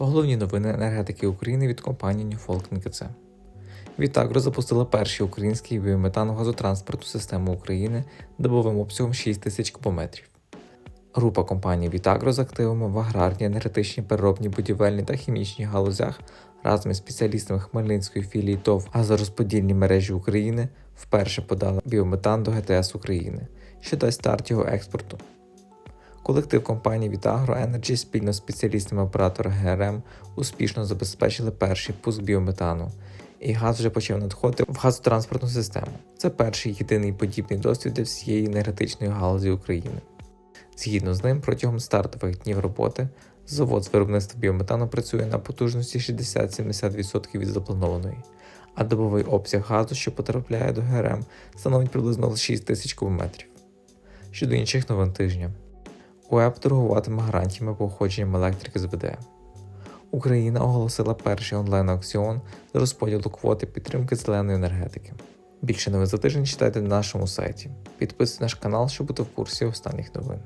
Головні новини енергетики України від компанії Newfolk НКЦ. Вітагро запустила перший український біометан газотранспортну систему України добовим обсягом 6 тисяч кубометрів. Група компаній Вітагро з активами в аграрній, енергетичній, переробній, будівельній та хімічній галузях разом із спеціалістами Хмельницької філії ТОВ газорозподільні мережі України вперше подала біометан до ГТС України, що дасть старт його експорту. Колектив компанії Вітагро Energy спільно з спеціалістами оператора ГРМ успішно забезпечили перший пуск біометану, і газ вже почав надходити в газотранспортну систему. Це перший єдиний подібний досвід для всієї енергетичної галузі України. Згідно з ним, протягом стартових днів роботи завод з виробництва біометану працює на потужності 60-70% від запланованої, а добовий обсяг газу, що потрапляє до ГРМ, становить приблизно 6 тисяч кубометрів. Щодо інших новин тижня. УЕП торгуватиме гарантіями походженням електрики з БД. Україна оголосила перший онлайн-аукціон з розподілу квоти підтримки зеленої енергетики. Більше новин за тиждень читайте на нашому сайті. Підписуйтесь на наш канал, щоб бути в курсі останніх новин.